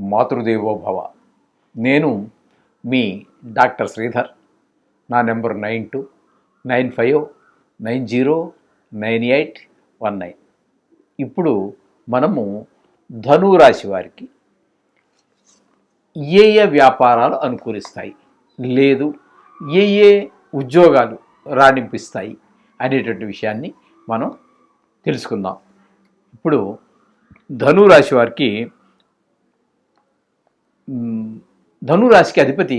మాతృదేవోభవ నేను మీ డాక్టర్ శ్రీధర్. నా number nine two nine five nine zero nine eight one nine. ఇప్పుడు మనము ధనురాశి వారికి ఏ ఏ వ్యాపారాలు అనుకూలిస్తాయి? లేదు ఏ ఏ ఉద్యోగాలు రాణింపిస్తాయి అనేటువంటి విషయాన్ని మనం తెలుసుకుందాం. ఇప్పుడు ధనురాశి వారికి ధనురాశికి అధిపతి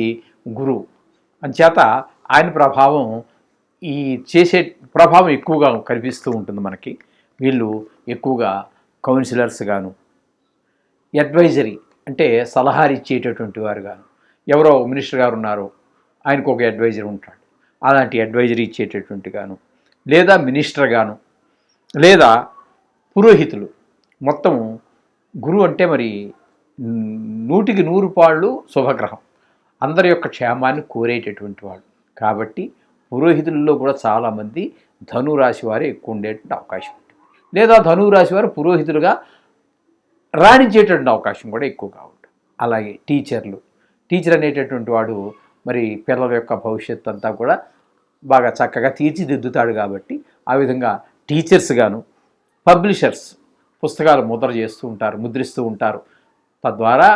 గురువు. అంచేత ఆయన ప్రభావం ఈ చేసే ప్రభావం ఎక్కువగా కనిపిస్తూ ఉంటుంది మనకి. వీళ్ళు ఎక్కువగా కౌన్సిలర్స్ గాను అడ్వైజరీ అంటే సలహాలు ఇచ్చేటటువంటి వారు గాను. ఎవరో మినిస్టర్ గారు ఉన్నారో ఆయనకు ఒక అడ్వైజర్ ఉంటాడు. అలాంటి అడ్వైజరీ ఇచ్చేటటువంటి గాను లేదా మినిస్టర్ గాను లేదా పురోహితులు. మొత్తం గురువు అంటే మరి నూటికి నూరు పాళ్ళు శుభగ్రహం. అందరి యొక్క క్షేమాన్ని కోరేటటువంటి వాడు కాబట్టి పురోహితుల్లో కూడా చాలామంది ధనురాశి వారే ఎక్కువ ఉండేటువంటి అవకాశం ఉంటుంది లేదా ధనురాశి వారు పురోహితులుగా రాణించేటటువంటి అవకాశం కూడా ఎక్కువగా ఉంటుంది అలాగే టీచర్లు. టీచర్ అనేటటువంటి వాడు మరి పిల్లల యొక్క భవిష్యత్తు అంతా కూడా బాగా చక్కగా తీర్చిదిద్దుతాడు కాబట్టి ఆ విధంగా టీచర్స్ గాను పబ్లిషర్స్ పుస్తకాలు ముద్ర చేస్తూ ఉంటారు ముద్రిస్తూ ఉంటారు. తద్వారా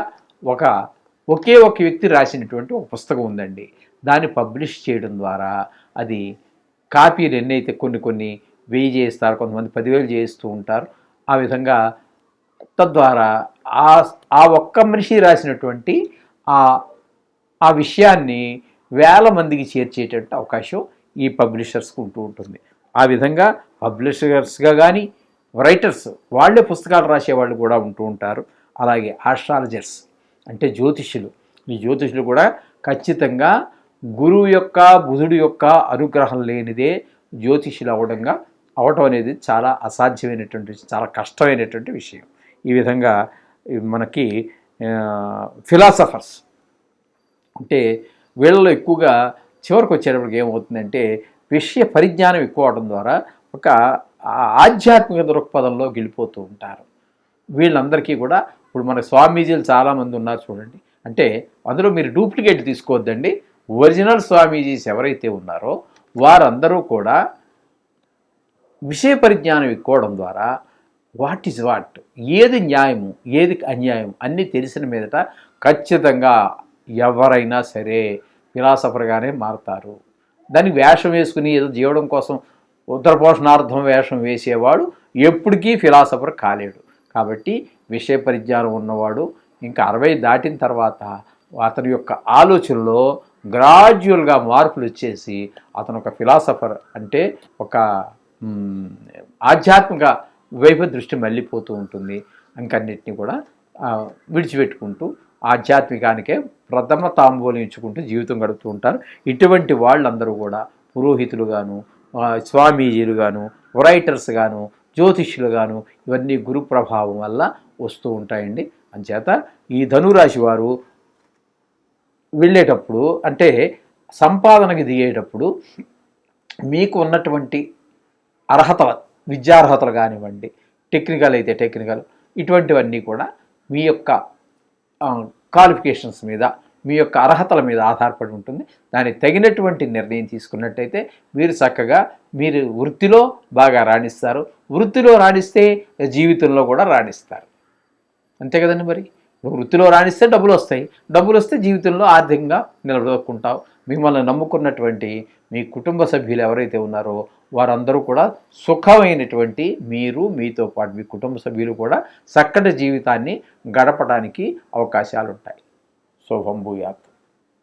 ఒక ఒకే ఒక వ్యక్తి రాసినటువంటి ఒక పుస్తకం ఉందండి. దాన్ని పబ్లిష్ చేయడం ద్వారా అది కాపీలు ఎన్నైతే కొన్ని కొన్ని వెయ్యి చేస్తారు కొంతమంది పదివేలు చేస్తూ ఉంటారు. ఆ విధంగా తద్వారా ఆ ఆ ఒక్క మనిషి రాసినటువంటి ఆ ఆ విషయాన్ని వేల మందికి చేర్చేటట్టు అవకాశం ఈ పబ్లిషర్స్కి ఉంటూ ఉంటుంది. ఆ విధంగా పబ్లిషర్స్గా కానీ రైటర్స్ వాళ్ళే పుస్తకాలు రాసేవాళ్ళు కూడా ఉంటూ ఉంటారు. అలాగే ఆస్ట్రాలజర్స్ అంటే జ్యోతిష్యులు. ఈ జ్యోతిష్యులు కూడా ఖచ్చితంగా గురువు యొక్క బుధుడు యొక్క అనుగ్రహం లేనిదే జ్యోతిష్యులు అవడంగా అవటం అనేది చాలా అసాధ్యమైనటువంటి చాలా కష్టమైనటువంటి విషయం. ఈ విధంగా మనకి ఫిలాసఫర్స్ అంటే వీళ్ళలో ఎక్కువగా చివరికి వచ్చేటప్పటికి ఏమవుతుందంటే విషయ పరిజ్ఞానం ఎక్కువ అవడం ద్వారా ఒక ఆధ్యాత్మిక దృక్పథంలో గెలిపోతూ ఉంటారు. వీళ్ళందరికీ కూడా ఇప్పుడు మన స్వామీజీలు చాలామంది ఉన్నారు చూడండి. అంటే అందులో మీరు డూప్లికేట్ తీసుకోవద్దండి. ఒరిజినల్ స్వామీజీస్ ఎవరైతే ఉన్నారో వారందరూ కూడా విషయ పరిజ్ఞానం ఎక్కువడం ద్వారా వాట్ ఈజ్ వాట్ ఏది న్యాయము ఏది అన్యాయం అన్నీ తెలిసిన మీదట ఖచ్చితంగా ఎవరైనా సరే ఫిలాసఫర్గానే మారతారు. దానికి వేషం వేసుకుని ఏదో జీవడం కోసం ఉత్తర పోషణార్థం వేషం వేసేవాడు ఎప్పటికీ ఫిలాసఫర్ కాలేడు. కాబట్టి విషయ పరిజ్ఞానం ఉన్నవాడు ఇంకా అరవై దాటిన తర్వాత అతని యొక్క ఆలోచనలో గ్రాడ్యువల్గా మార్పులు వచ్చేసి అతను ఒక ఫిలాసఫర్ అంటే ఒక ఆధ్యాత్మిక వైపు దృష్టి మళ్ళీపోతూ ఉంటుంది. ఇంకన్నిటిని కూడా విడిచిపెట్టుకుంటూ ఆధ్యాత్మికానికే ప్రథమ తాంబూలం ఇచ్చుకుంటూ జీవితం గడుపుతూ ఉంటారు. ఇటువంటి వాళ్ళందరూ కూడా పురోహితులు గాను స్వామీజీలు గాను రైటర్స్ గాను జ్యోతిష్యులు గాను ఇవన్నీ గురు ప్రభావం వల్ల వస్తూ ఉంటాయండి. అంచేత ఈ ధనురాశి వారు వెళ్ళేటప్పుడు అంటే సంపాదనకి దిగేటప్పుడు మీకు ఉన్నటువంటి అర్హతలు విద్యార్హతలు కానివ్వండి టెక్నికల్ అయితే టెక్నికల్ ఇటువంటివన్నీ కూడా మీ యొక్క క్వాలిఫికేషన్స్ మీద మీ యొక్క అర్హతల మీద ఆధారపడి ఉంటుంది. దానికి తగినటువంటి నిర్ణయం తీసుకున్నట్టయితే మీరు చక్కగా మీరు వృత్తిలో బాగా రాణిస్తారు. వృత్తిలో రాణిస్తే జీవితంలో కూడా రాణిస్తారు. అంతే కదండి మరి? నువ్వు వృత్తిలో రాణిస్తే డబ్బులు వస్తాయి. డబ్బులు వస్తే జీవితంలో ఆర్థికంగా నిలబడుకుంటావు. మిమ్మల్ని నమ్ముకున్నటువంటి మీ కుటుంబ సభ్యులు ఎవరైతే ఉన్నారో వారందరూ కూడా సుఖమైనటువంటి మీరు మీతో పాటు మీ కుటుంబ సభ్యులు కూడా చక్కటి జీవితాన్ని గడపడానికి అవకాశాలు ఉంటాయి Sou Vambuiato.